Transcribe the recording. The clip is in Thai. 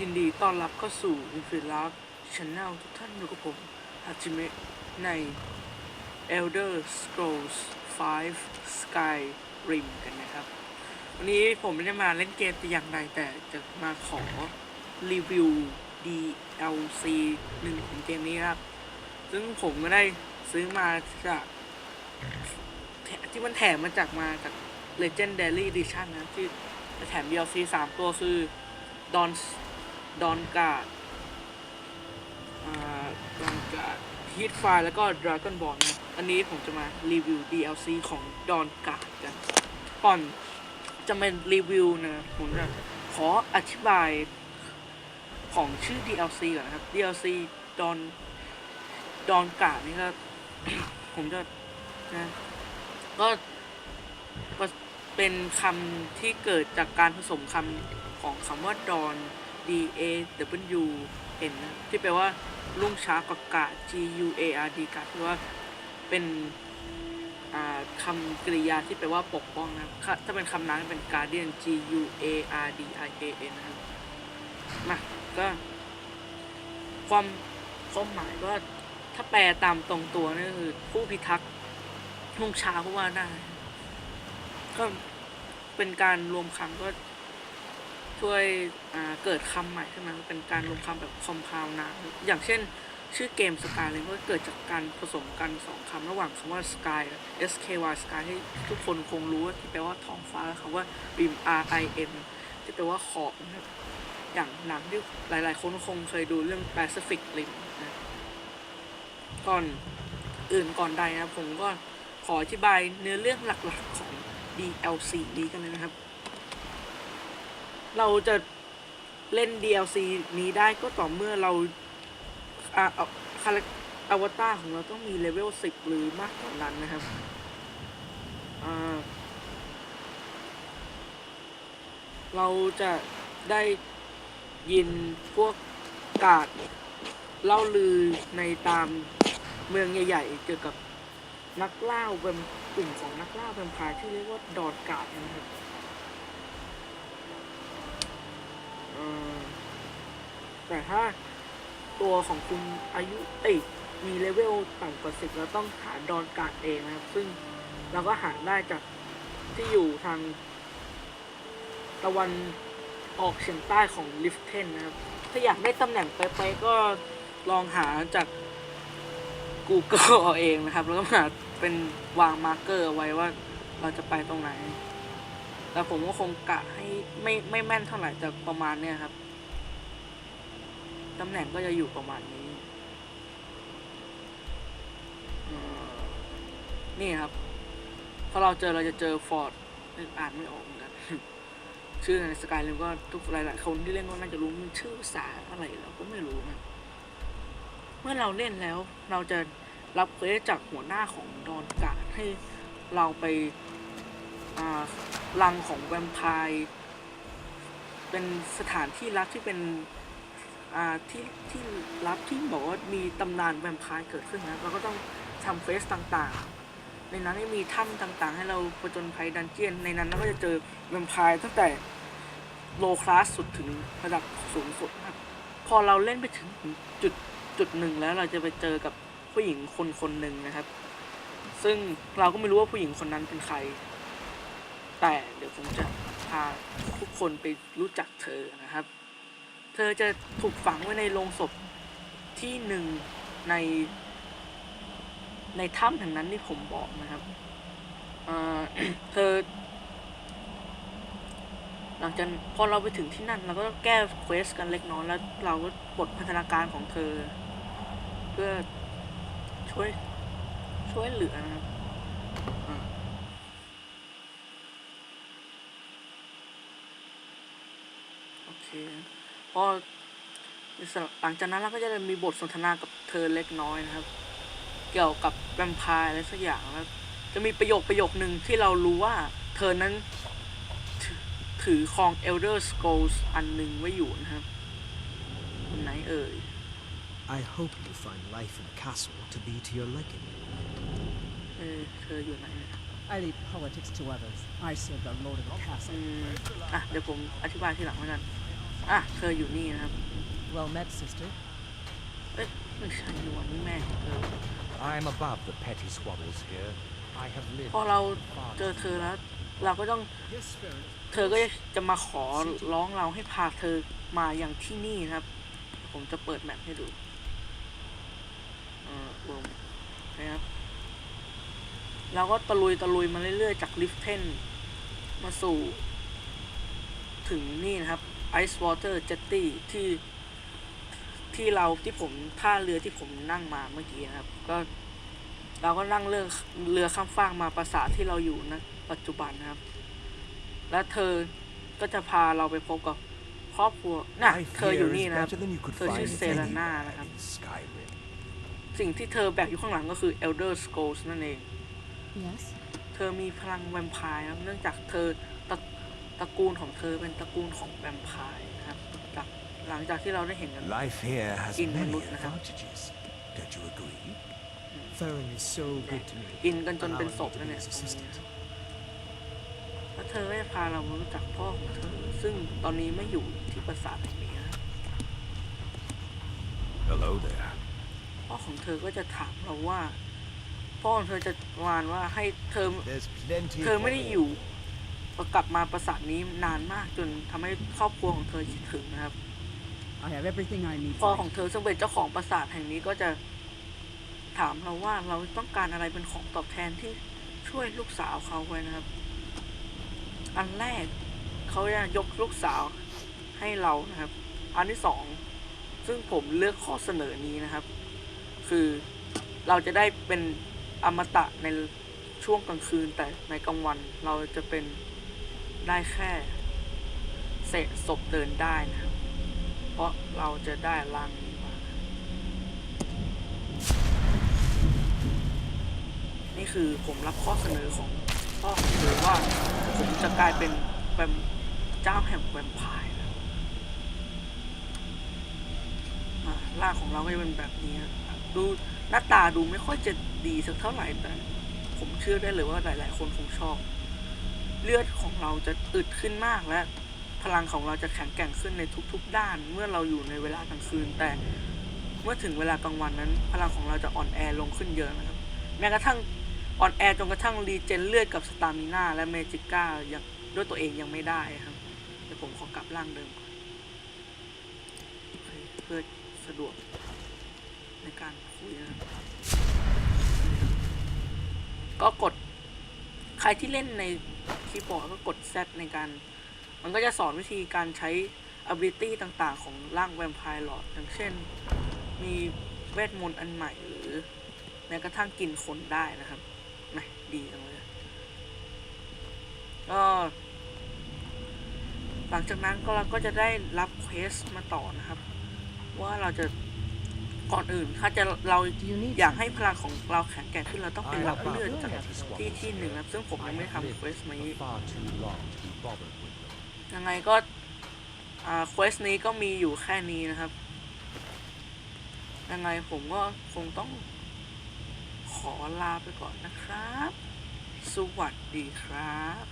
ยินดีต้อนรับเข้าสู่ i n f i n i t e Channel ทุกท่านอยู่กับผมฮาจิเมะใน Elder Scrolls 5 Skyrim กันนะครับ วันนี้ผมไม่ได้มาเล่นเกมแต่อย่างใดแต่จะมาขอรีวิว DLC หนึ่งของเกมนี้ครับ ซึ่งผมก็ได้ซื้อมาจากที่มันแถมมาจากมาจาก Legendary Edition นะที่แถม DLC สามตัวคือดอน ดอนการ์ดดอนการ์ดฮีทไฟแล้วก็ดราก้อนบอลนะอันนี้ผมจะมารีวิว DLC ของดอนการ์ดกันก่อนจะมารีวิวนะผมจะขออธิบายของชื่อ DLC ก่อนนะครับ DLC ดอนดอนการ์ดนี่ก็ผมจะนะก็เป็นคำที่เกิดจากการผสมคำของคำว่าดอน D A W N นที่แปลว่ารุ่งเช้ากับกา G U A R D กาดที่ว่าเป็นคำกริยาที่แปลว่าปกป้องนะครับ ถ้าเป็นคำนั้นเป็น guardian G U A R D I A N นะครับมาก็ ความความหมายก็ถ้าแปลตามตรงตัวนี่คือผู้พิทักษ์รุ่งเช้าก็ว่าได้ก็เป็นการรวมคำก็ ช่วยเกิดคำใหม่ขึ้นมาเป็นการรวมคำแบบคอมพาวนาอย่างเช่น ชื่อเกมสกายเลยก็เกิดจากการผสมกันสองคำระหว่างคำว่า sky S K Y sky ที่ทุกคนคงรู้ที่แปลว่าท้องฟ้าคำว่า rim R I M ที่แปลว่าขอบนะครับอย่างหนังที่หลาย ๆ คนคงเคยดูเรื่อง Pacific Rim นะก่อนอื่นก่อนใดนะผมก็ขออธิบายเนื้อเรื่องหลัก ๆ ของ DLC นี้กันเลยนะครับ เราจะเล่น DLC นี้ได้ก็ต่อเมื่อเราอาเอาคาแรคอวตารของเราต้องมีเลเวล10หรือมากกว่านั้นนะครับเราจะได้ยินพวกกาดเล่าลือในตามเมืองใหญ่ๆ เกี่ยวกับนักล่าแวมกลุ่มของนักล่าแวมพร์ที่เรียกว่าดอดกาดนะครับ เออแต่ถ้าตัวของคุณอายุเอ้ยมีเลเวลต่ำกว่าสิบเราต้องหาดอนการ์ดเองนะครับ ซึ่งเราก็หาได้จากที่อยู่ทาง ตะวันออกเฉียงใต้ของลิฟเทนนะครับ ถ้าอยากได้ตำแหน่งไปไปๆก็ลองหาจาก Google เอาเองนะครับ แล้วก็หาเป็นวางมาร์เกอร์ไว้ว่าเราจะไปตรงไหน แต่ผมก็คงกะให้ไม่ไม่แม่นเท่าไหร่แต่ประมาณเนี้ยครับ ตำแหน่งก็จะอยู่ประมาณนี้ นี่ครับ พอเราเจอเราจะเจอฟอร์ดอ่านไม่ออกเหมือนกันชื่อในสกายเลมก็ทุกหลายๆคนที่เล่นก็น่าจะรู้มันชื่อภาษาอะไรเราก็ไม่รู้นะเมื่อเราเล่นแล้ว เราจะรับเควสจากหัวหน้าของดอนการ์ดให้เราไปอ่า รังของแวมไพร์เป็นสถานที่ลับที่เป็นอ่าที่ที่ลับที่บอกว่ามีตำนานแวมไพร์เกิดขึ้นนะเราก็ต้องทำเฟสต่างๆ ในนั้นมีถ้ำต่างๆ ให้เราผจญภัยดันเจียน ในนั้นเราก็จะเจอแวมไพร์ตั้งแต่โลคลาสสุดถึงระดับสูงสุดครับพอเราเล่นไปถึงจุดจุดหนึ่งแล้วเราจะไปเจอกับผู้หญิงคนคนหนึ่งนะครับ ซึ่งเราก็ไม่รู้ว่าผู้หญิงคนนั้นเป็นใคร แต่เดี๋ยวผมจะพาทุกคนไปรู้จักเธอนะครับ เธอจะถูกฝังไว้ในโลงศพที่หนึ่งใน ในถ้ำแห่งนั้นที่ผมบอกนะครับเเธอ หลังจากพอเราไปถึงที่นั่น เราก็ต้องแก้เควสกันเล็กน้อยแล้ว เราก็ปลดพัฒนาการของเธอ เพื่อช่วยช่วยเหลือนะครับอ่า โอ เคพอหลังจากนั้นเราก็จะมีบทสนทนากับเธอเล็กน้อยนะครับ เกี่ยวกับแวมไพร์อะไรสักอย่างแล้วจะมีประโยคประโยคหนึ่งที่เรารู้ว่าเธอนั้นถือถือครอง Elder Scrolls อันหนึ่งไว้อยู่นะครับคนไหนเอ่ย I hope you find life in the castle to be to your liking. เออเธออยู่ไหนเนี่ย I leave politics to others. I serve the lord of the อื castle. มอะเดี๋ยวผมอธิบายทีหลังแล้วกัน ออะเธออยู่นี่นะครับ Well met, sister. เอ้ยไม่ใช่ดีกว่านี่แม่ของเธอ I'm above the petty squabbles here. I have lived พอเรา far เจอเธอแล้ว เราก็ต้อง Yes, Spirit. เธอก็จะมาขอร้องเราให้พาเธอมาอย่างที่นี่นะครับ ผมจะเปิดแมปให้ดู เออรวมนะครับ เราก็ตะลุยตะลุยมาเรื่อยๆ จากลิฟเทนมาสู่ ถึงนี่นะครับ Ice Water Jetty ที่ที่เราที่ผมท่าเรือที่ผมนั่งมาเมื่อกี้นะครับ ก็เราก็นั่งเรือเรือข้ามฟากมาปราสาทที่เราอยู่ณปัจจุบันนะครับ และเธอก็จะพาเราไปพบกับครอบครัวน่ะ Life เธออยู่ here นี่ is นะครับ better than you could เธอ find ชื่อ in เซราน่า anywhere นะครับ in Skyrim. สิ่งที่เธอแบกอยู่ข้างหลังก็คือ Elder Scrolls นั่นเอง Yes? เธอมีพลังแวมไพร์นะครับเนื่องจากเธอ ตระตระกูลของเธอเป็นตระกูลของแวมไพร์นะครับจากหลังจากที่เราได้เห็นกัน Life here has In many Manut นะครับ advantages. Don't you agree? Farron is so good to me. อินกันจนเป็น allowing ศ me พ to นั่น be เอง his assistant. แล้วเธอได้พาเรามารู้จักพ่อของเธอ ซึ่งตอนนี้ไม่อยู่ที่ปราสาทแห่งนี้นะครับ Hello there. พ่อของเธอก็จะถามเราว่า พ่อของเธอจะวานว่าให้เธอ There's plenty เธอไม่ for ได้ all. อยู่ กลับมาปราสาทนี้นานมากจนทำให้ครอบครัวของเธอคิดถึงนะครับ I have everything I need พ่อ for ของเธอซึ่งเป็นเจ้าของปราสาทแห่งนี้ก็จะถามเราว่าเราต้องการอะไรเป็นของตอบแทนที่ช่วยลูกสาวเขาไว้นะครับ อันแรกเขาจะยกลูกสาวให้เรานะครับ อันที่สองซึ่งผมเลือกข้อเสนอนี้นะครับ คือเราจะได้เป็นอมตะในช่วงกลางคืนแต่ในกลางวันเราจะเป็น ได้แค่เศษศพเดินได้นะครับ เพราะเราจะได้ร่างนี้มา นี่คือผมรับข้อเสนอของพ่อของเธอว่าผมจะกลายเป็นแวมเจ้าแห่งแวมไพร์นะอ่าร่างของเราก็จะเป็นแบบนี้ดูหน้าตาดูไม่ค่อยจะดีสักเท่าไหร่แต่ผมเชื่อได้เลยว่าหลาย ๆ คนคงชอบ เลือดของเราจะอึดขึ้นมากและพลังของเราจะแข็งแกร่งขึ้นในทุกๆ ด้าน เมื่อเราอยู่ในเวลากลางคืน แต่เมื่อถึงเวลากลางวันนั้น พลังของเราจะอ่อนแอลงขึ้นเยอะนะครับ แม้กระทั่งอ่อนแอจนกระทั่งรีเจนเลือดกับสตามิน่าและเมจิก้ายังด้วยตัวเองยังไม่ได้ครับเดี๋ยวผมขอกลับร่างเดิมก่อนเพื่อสะดวกในการคุยนะครับก็กด ใครที่เล่นในคีย์บอร์ดก็กด Z ในการ มันก็จะสอนวิธีการใช้ ability ต่างๆ ของร่างแวมไพร์หลอดอย่างเช่น มีเวทมนต์อันใหม่หรือแม้กระทั่งกินคนได้นะครับนะดีจังเลย ก็ หลังจากนั้นก็เราก็จะได้รับเควสมาต่อนะครับ ว่าเราจะ ก่อนอื่น ถ้าจะเรา Do you need อยากให้พลังของเราแข็งแกร่งขึ้นเราต้องไป I รับ have เลือด about จาก petty squabbles ที่ที่หนึ่งนะครับซึ่งผมยัง I ไม่ have ทำ lived เควสนี้ for far too long to be bothered with them. ยังไงก็อ่าเควสนี้ก็มีอยู่แค่นี้นะครับ ยังไงผมก็คงต้องขอลาไปก่อนนะครับ สวัสดีครับ